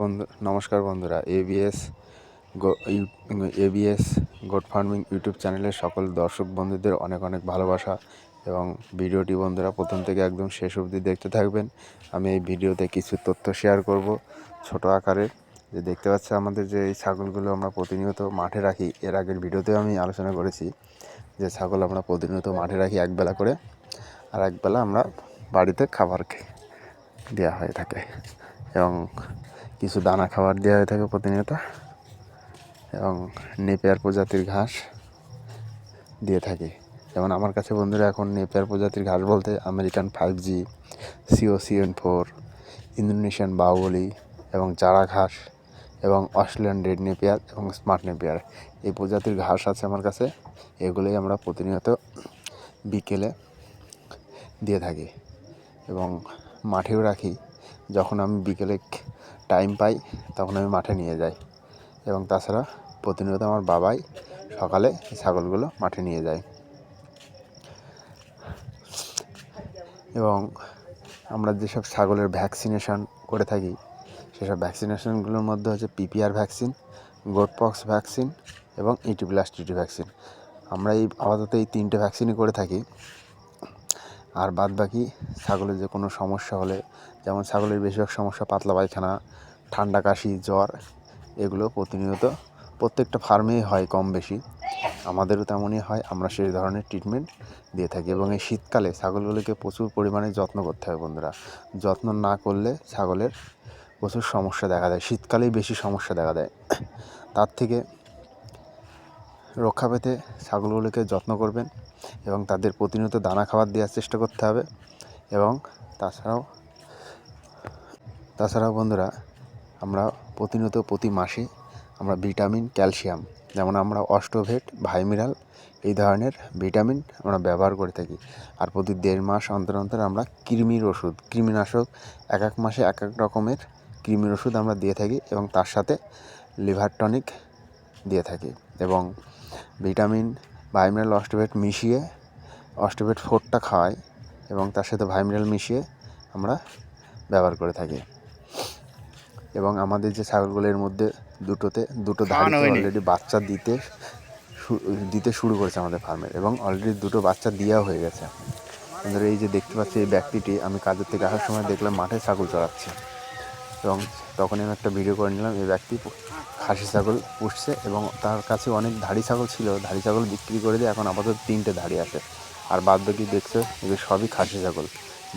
বন্ধু, নমস্কার বন্ধুরা। ABS ABS goat farming YouTube চ্যানেলের সকল দর্শক বন্ধুদের অনেক অনেক ভালোবাসা এবং ভিডিওটি বন্ধুরা প্রথম থেকে একদম শেষ অবধি দেখতে থাকবেন। আমি এই ভিডিওতে কিছু তথ্য শেয়ার করব ছোট আকারে। যে দেখতে পাচ্ছে আমাদের যে এই ছাগলগুলো আমরা প্রতিনিয়ত মাঠে রাখি, এর আগের ভিডিওতেও আমি আলোচনা করেছি যে ছাগল আমরা প্রতিনিয়ত মাঠে রাখি একবেলা করে, আর একবেলা আমরা বাড়িতে খাবার দেওয়া হয়ে থাকে এবং কিছু দানা খাবার দেওয়া হয়ে থাকে প্রতিনিয়ত। এবং নেপিয়ার প্রজাতির ঘাস দিয়ে থাকি। যেমন আমার কাছে বন্ধুরা এখন নেপিয়ার প্রজাতির ঘাস বলতে American five G, CO CN four, Indonesian বাউলি এবং চারা ঘাস এবং অস্ট্রেলিয়ান রেড নেপিয়ার এবং স্মার্ট নেপিয়ার। এই প্রজাতির ঘাস আছে আমার কাছে, এগুলোই আমরা প্রতিনিয়ত বিকেলে দিয়ে থাকি এবং মাঠেও রাখি। যখন আমি বিকেলে টাইম পাই, তখন আমি মাঠে নিয়ে যাই। এবং তাছাড়া প্রতিনিয়ত আমার বাবাই সকালে ছাগলগুলো মাঠে নিয়ে যায়। এবং আমরা যেসব ছাগলের ভ্যাকসিনেশন করে থাকি, সেসব ভ্যাকসিনেশনগুলোর মধ্যে হচ্ছে পিপিআর ভ্যাকসিন গোটপক্স ভ্যাকসিন এবং ইটি প্লাস টিটি ভ্যাকসিন আমরা এই আপাতত এই তিনটে ভ্যাকসিনই করে থাকি। আর বাদ বাকি ছাগলের যে কোনো সমস্যা হলে, যেমন ছাগলের বেশিরভাগ সমস্যা পাতলা পায়খানা, ঠান্ডা কাশি, জ্বর, এগুলো প্রতিনিয়ত প্রত্যেকটা ফার্মেই হয় কম বেশি। আমাদেরও তেমনই হয়, আমরা সেই ধরনের ট্রিটমেন্ট দিয়ে থাকি এবং এই শীতকালে ছাগলগুলোকে প্রচুর পরিমাণে যত্ন করতে হয় বন্ধুরা। যত্ন না করলে ছাগলের প্রচুর সমস্যা দেখা দেয়, শীতকালেই বেশি সমস্যা দেখা দেয়। তার থেকে রক্ষা পেতে ছাগলগুলোকে যত্ন করবেন। এবং তাদের প্রতিনিয়ত দানা খাবার দেওয়ার চেষ্টা করতে হবে এবং তাছাড়াও তাছাড়াও বন্ধুরা, আমরা প্রতিনিয়ত প্রতি মাসে আমরা ভিটামিন, ক্যালসিয়াম, যেমন আমরা অস্টোভেট ভাইমিরাল, এই ধরনের ভিটামিন আমরা ব্যবহার করে থাকি। আর প্রতি দেড় মাস অন্তর অন্তর আমরা কৃমির ওষুধ, কৃমিনাশক, এক এক মাসে এক এক রকমের কৃমির ওষুধ আমরা দিয়ে থাকি এবং তার সাথে লিভার টনিক দিয়ে থাকি এবং ভিটামিন ভাইমিনাল অস্টোভেট মিশিয়ে অস্টোভেট ফোরটা খাওয়াই এবং তার সাথে ভাইমিনাল মিশিয়ে আমরা ব্যবহার করে থাকি। এবং আমাদের যে ছাগলগুলোর মধ্যে দুটোতে দুটো ধাড়িতে অলরেডি বাচ্চা দিতে দিতে শুরু করেছে আমাদের ফার্মের এবং অলরেডি দুটো বাচ্চা দেওয়া হয়ে গেছে। আমাদের এই যে দেখতে পাচ্ছি এই ব্যক্তিটি আমি কাজের থেকে আসার সময় দেখলাম মাঠে ছাগল চড়াচ্ছে। এবং তখনই আমি একটা ভিডিও করে নিলাম। এই ব্যক্তি খাসি ছাগল পুষছে এবং তার কাছে অনেক ধাড়ি ছাগল ছিল। ধাড়ি ছাগল বিক্রি করে দিয়ে এখন আপাতত তিনটে ধাড়ি আছে আর বাদ বাকি দেখছে এগুলো সবই খাসি ছাগল।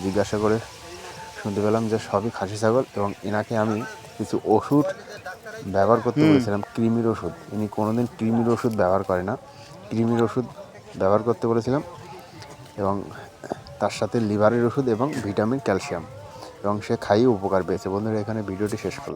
জিজ্ঞাসা করে শুনতে পেলাম যে সবই খাসি ছাগল এবং এনাকে আমি কিছু ওষুধ ব্যবহার করতে বলেছিলাম। কৃমির ওষুধ। ইনি কোনোদিন কৃমির ওষুধ ব্যবহার করে না। কৃমির ওষুধ ব্যবহার করতে বলেছিলাম এবং তার সাথে লিভারের ওষুধ এবং ভিটামিন ক্যালসিয়াম। এবং সে খাইয়ে উপকার পেয়েছে। বন্ধুরা এখানে ভিডিওটি শেষ করলাম।